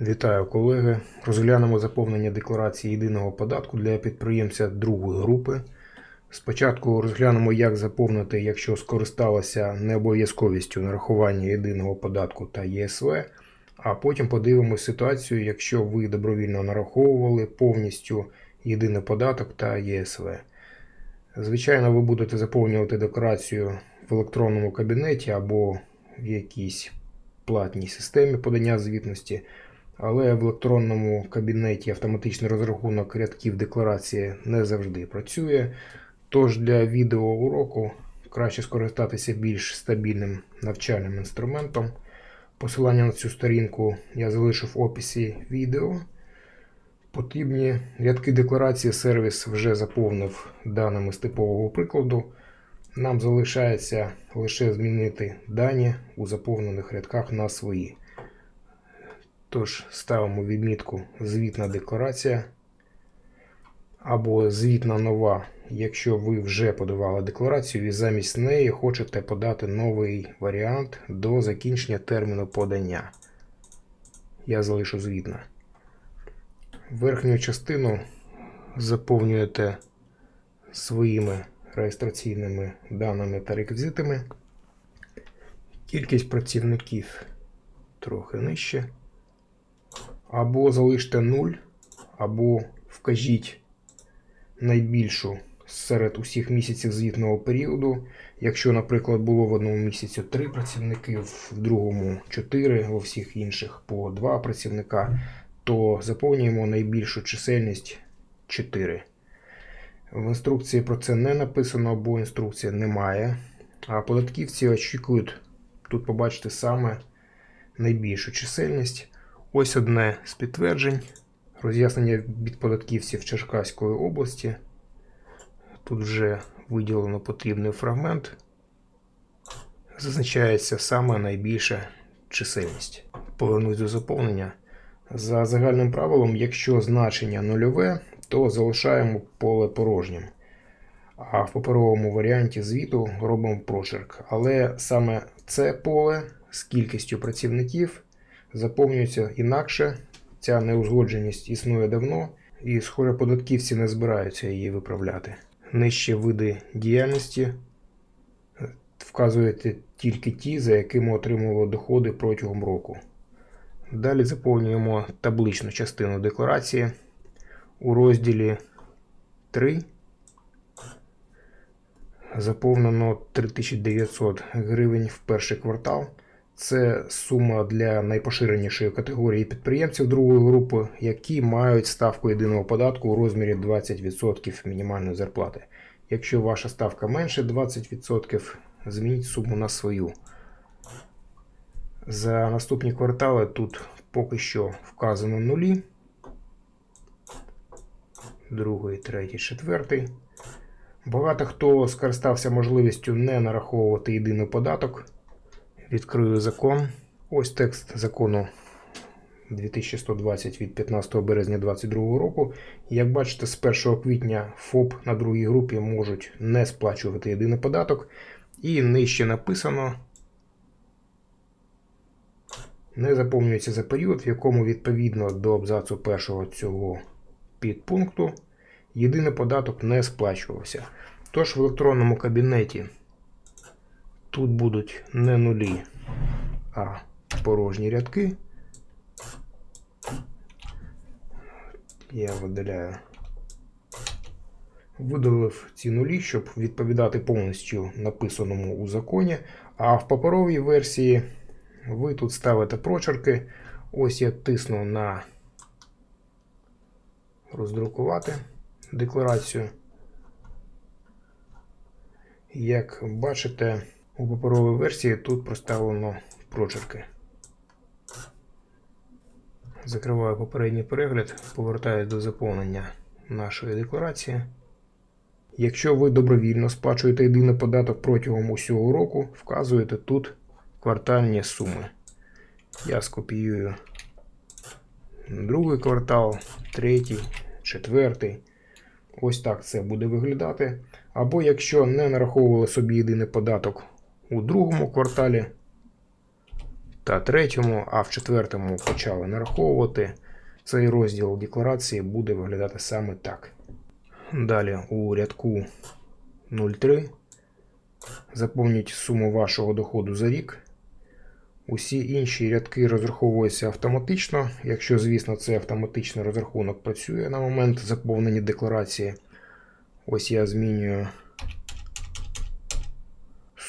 Вітаю колеги. Розглянемо заповнення декларації єдиного податку для підприємця другої групи. Спочатку розглянемо, як заповнити, якщо скористалися необов'язковістю нарахування єдиного податку та ЄСВ, а потім подивимось ситуацію, якщо ви добровільно нараховували повністю єдиний податок та ЄСВ. Звичайно, ви будете заповнювати декларацію в електронному кабінеті або в якійсь платній системі подання звітності. Але в електронному кабінеті автоматичний розрахунок рядків декларації не завжди працює. Тож для відеоуроку краще скористатися більш стабільним навчальним інструментом. Посилання на цю сторінку я залишив в описі відео. Потрібні рядки декларації сервіс вже заповнив даними з типового прикладу. Нам залишається лише змінити дані у заповнених рядках на свої. Тож ставимо відмітку Звітна декларація або звітна нова, якщо ви вже подавали декларацію і замість неї хочете подати новий варіант до закінчення терміну подання. Я залишу звітна. Верхню частину заповнюєте своїми реєстраційними даними та реквізитами. Кількість працівників трохи нижче або залиште 0, або вкажіть найбільшу серед усіх місяців звітного періоду. Якщо, наприклад, було в одному місяці 3 працівники, в другому 4, у всіх інших по 2 працівника, то заповнюємо найбільшу чисельність 4. В інструкції про це не написано, бо інструкції немає. А податківці очікують тут побачити саме найбільшу чисельність. Ось одне з підтверджень. Роз'яснення від податківців Черкаської області. Тут вже виділено потрібний фрагмент. Зазначається саме найбільша чисельність. Повернусь до заповнення. За загальним правилом, якщо значення нульове, то залишаємо поле порожнім. А в паперовому варіанті звіту робимо прочерк. Але саме це поле з кількістю працівників заповнюється інакше. Ця неузгодженість існує давно, і, схоже, податківці не збираються її виправляти. Нижче види діяльності вказуєте тільки ті, за якими отримували доходи протягом року. Далі заповнюємо табличну частину декларації у розділі 3. Заповнено 3900 гривень в перший квартал. Це сума для найпоширенішої категорії підприємців другої групи, які мають ставку єдиного податку у розмірі 20% мінімальної зарплати. Якщо ваша ставка менше 20%, змініть суму на свою. За наступні квартали тут поки що вказано нулі. Другий, третій, четвертий. Багато хто скористався можливістю не нараховувати єдиний податок. Відкрию закон. Ось текст закону 2120 від 15 березня 2022 року. Як бачите, з 1 квітня ФОП на другій групі можуть не сплачувати єдиний податок. І нижче написано. Не заповнюється за період, в якому відповідно до абзацу першого цього підпункту єдиний податок не сплачувався. Тож в електронному кабінеті тут будуть не нулі, а порожні рядки. Я видаляю. Видалив ці нулі, щоб відповідати повністю написаному у законі. А в паперовій версії ви тут ставите прочерки. Ось я тисну на роздрукувати декларацію. Як бачите, у паперовій версії тут проставлено прочерки. Закриваю попередній перегляд, повертаюся до заповнення нашої декларації. Якщо ви добровільно сплачуєте єдиний податок протягом усього року, вказуєте тут квартальні суми. Я скопіюю другий квартал, третій, четвертий. Ось так це буде виглядати. Або якщо не нараховували собі єдиний податок у другому кварталі, та третьому, а в четвертому почали нараховувати, цей розділ декларації буде виглядати саме так. Далі у рядку 03 заповніть суму вашого доходу за рік. Усі інші рядки розраховуються автоматично, якщо, звісно, це автоматичний розрахунок працює на момент заповнення декларації. Ось я змінюю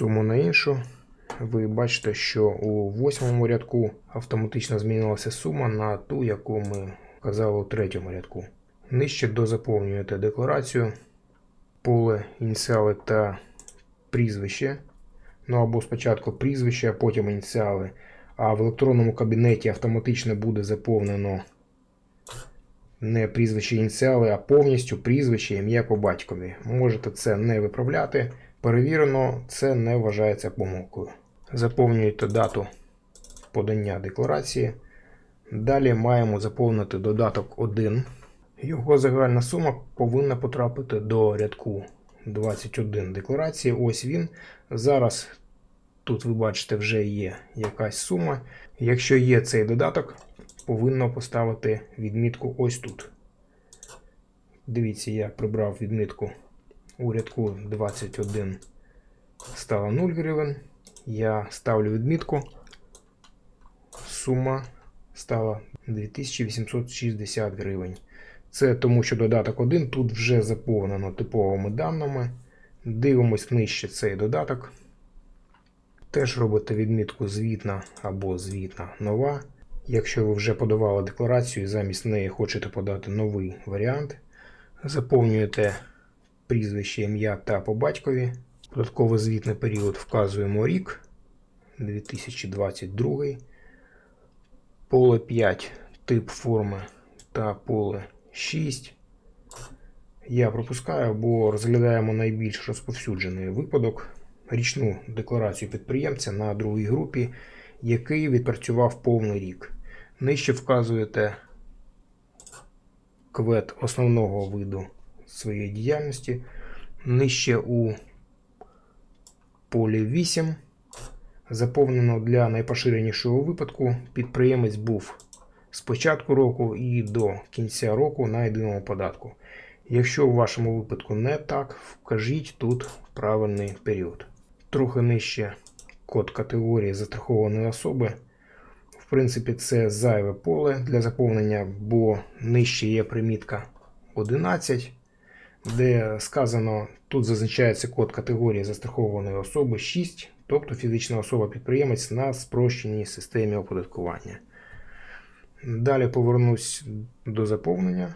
суму на іншу. Ви бачите, що у восьмому рядку автоматично змінилася сума на ту, яку ми вказали у третьому рядку. Нижче дозаповнюєте декларацію, поле, ініціали та прізвище. Ну або спочатку прізвище, а потім ініціали. А в електронному кабінеті автоматично буде заповнено не прізвище ініціали, а повністю прізвище, ім'я по батькові. Можете це не виправляти. Перевірено, це не вважається помилкою. Заповнюєте дату подання декларації. Далі маємо заповнити додаток 1. Його загальна сума повинна потрапити до рядку 21 декларації. Ось він. Зараз тут ви бачите, вже є якась сума. Якщо є цей додаток, повинно поставити відмітку ось тут. Дивіться, я прибрав відмітку у рядку 21 стало 0 гривень. Я ставлю відмітку. Сума стала 2860 гривень. Це тому, що додаток 1 тут вже заповнено типовими даними. Дивимось нижче цей додаток. Теж робите відмітку звітна або звітна нова. Якщо ви вже подавали декларацію і замість неї хочете подати новий варіант, заповнюєте прізвище, ім'я та по батькові. Податковий звітний період вказуємо рік 2022. Поле 5 тип форми та поле 6. Я пропускаю, бо розглядаємо найбільш розповсюджений випадок річну декларацію підприємця на другій групі, який відпрацював повний рік. Нижче вказуєте квет основного виду своєї діяльності. Нижче у полі 8 заповнено для найпоширенішого випадку. Підприємець був з початку року і до кінця року на єдиному податку. Якщо у вашому випадку не так, вкажіть тут правильний період. Трохи нижче код категорії застрахованої особи. В принципі, це зайве поле для заповнення, бо нижче є примітка 11, де сказано, тут зазначається код категорії застрахованої особи 6, тобто фізична особа-підприємець на спрощеній системі оподаткування. Далі повернусь до заповнення.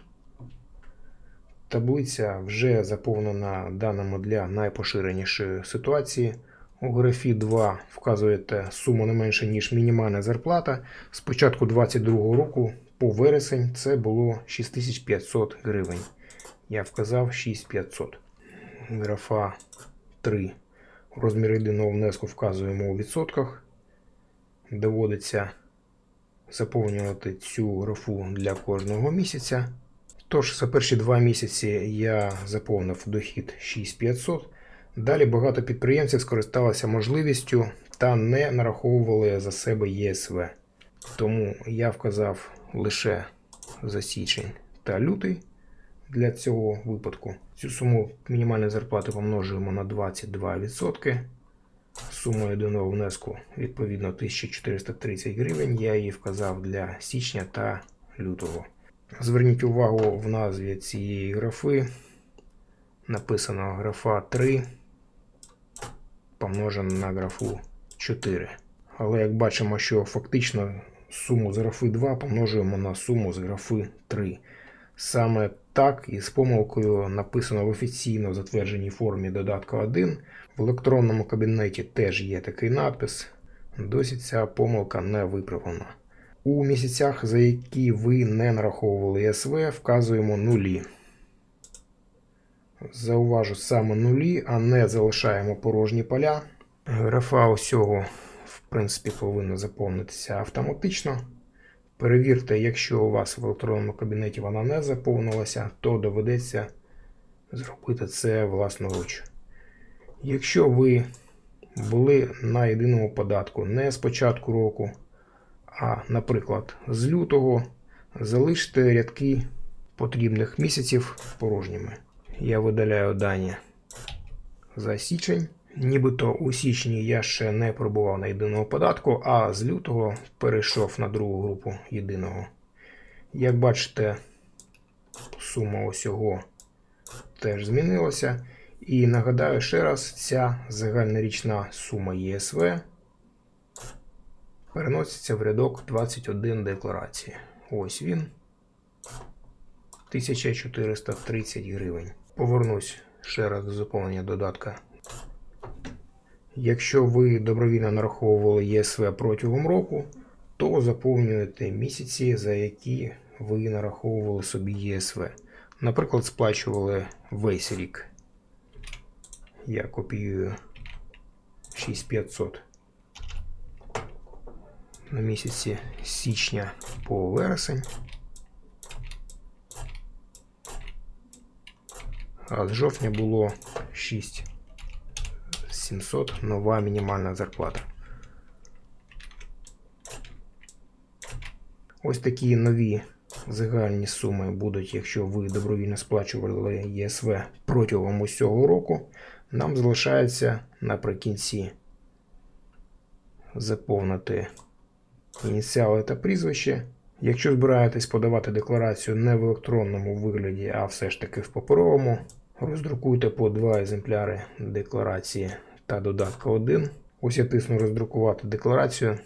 Таблиця вже заповнена даними для найпоширенішої ситуації. У графі 2 вказуєте суму не менше, ніж мінімальна зарплата. З початку 2022 року по вересень це було 6500 гривень. Я вказав 6500. Графа 3. Розмір єдиного внеску вказуємо у відсотках. Доводиться заповнювати цю графу для кожного місяця. Тож, за перші два місяці я заповнив дохід 6500. Далі багато підприємців скористалися можливістю та не нараховували за себе ЄСВ. Тому я вказав лише за січень та лютий для цього випадку. Цю суму мінімальної зарплати помножуємо на 22%. Сума єдиного внеску відповідно 1430 гривень. Я її вказав для січня та лютого. Зверніть увагу в назві цієї графи. Написано графа 3 помножено на графу 4. Але як бачимо, що фактично суму з графи 2 помножуємо на суму з графи 3. Саме так і з помилкою написано в офіційно затвердженій формі додатка 1. В електронному кабінеті теж є такий надпис. Досі ця помилка не виправлена. У місяцях, за які ви не нараховували ЄСВ, вказуємо нулі. Зауважу саме нулі, а не залишаємо порожні поля. Графа усього, в принципі, повинна заповнитися автоматично. Перевірте, якщо у вас в електронному кабінеті вона не заповнилася, то доведеться зробити це власноруч. Якщо ви були на єдиному податку не з початку року, А, наприклад, з лютого залиште рядки потрібних місяців порожніми. Я видаляю дані за січень. Нібито у січні я ще не пробував на єдиного податку, а з лютого перейшов на другу групу єдиного. Як бачите, сума усього теж змінилася. І нагадаю ще раз, ця загальнорічна сума ЄСВ переноситься в рядок 21 декларації. Ось він. 1430 гривень. Повернусь ще раз до заповнення додатка. Якщо ви добровільно нараховували ЄСВ протягом року, то заповнюєте місяці, за які ви нараховували собі ЄСВ. Наприклад, сплачували весь рік. Я копіюю 6500 на місяці січня по вересень. А з жовтня було 6700 нова мінімальна зарплата. Ось такі нові загальні суми будуть, якщо ви добровільно сплачували ЄСВ протягом усього року. Нам залишається наприкінці заповнити ініціали та прізвище. Якщо збираєтесь подавати декларацію не в електронному вигляді, а все ж таки в паперовому, роздрукуйте по два екземпляри декларації та додатка 1. Ось я тисну роздрукувати декларацію.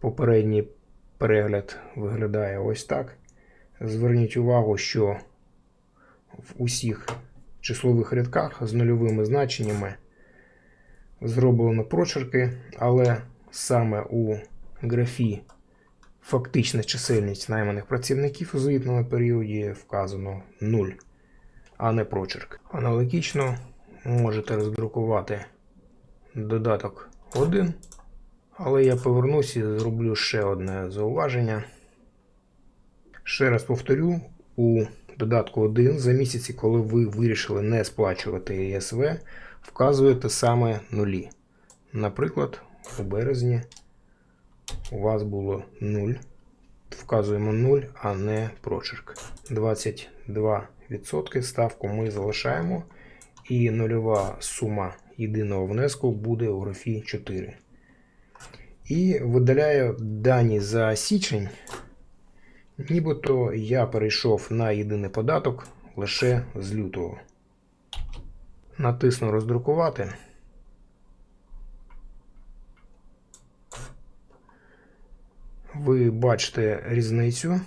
Попередній перегляд виглядає ось так. Зверніть увагу, що в усіх числових рядках з нульовими значеннями зроблено прочерки, але саме у графі фактична чисельність найманих працівників у звітному періоді вказано 0, а не прочерк. Аналогічно можете роздрукувати додаток 1, але я повернуся і зроблю ще одне зауваження. Ще раз повторю, у додатку 1 за місяці, коли ви вирішили не сплачувати ЄСВ, вказуєте саме нулі. Наприклад, у березні у вас було 0. Вказуємо 0, а не прочерк. 22% ставку ми залишаємо. І нульова сума єдиного внеску буде у графі 4. І видаляю дані за січень. Нібито я перейшов на єдиний податок лише з лютого. Натисну роздрукувати. Ви бачите різницю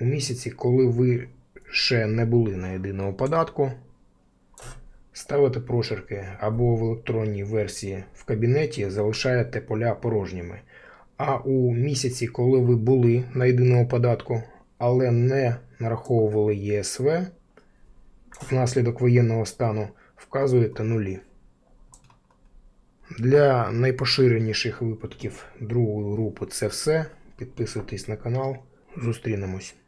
у місяці, коли ви ще не були на єдиному податку. Ставите прошерки або в електронній версії в кабінеті залишаєте поля порожніми. А у місяці, коли ви були на єдиному податку, але не нараховували ЄСВ внаслідок воєнного стану, вказуєте нулі. Для найпоширеніших випадків другої групи це все. Підписуйтесь на канал. Зустрінемось.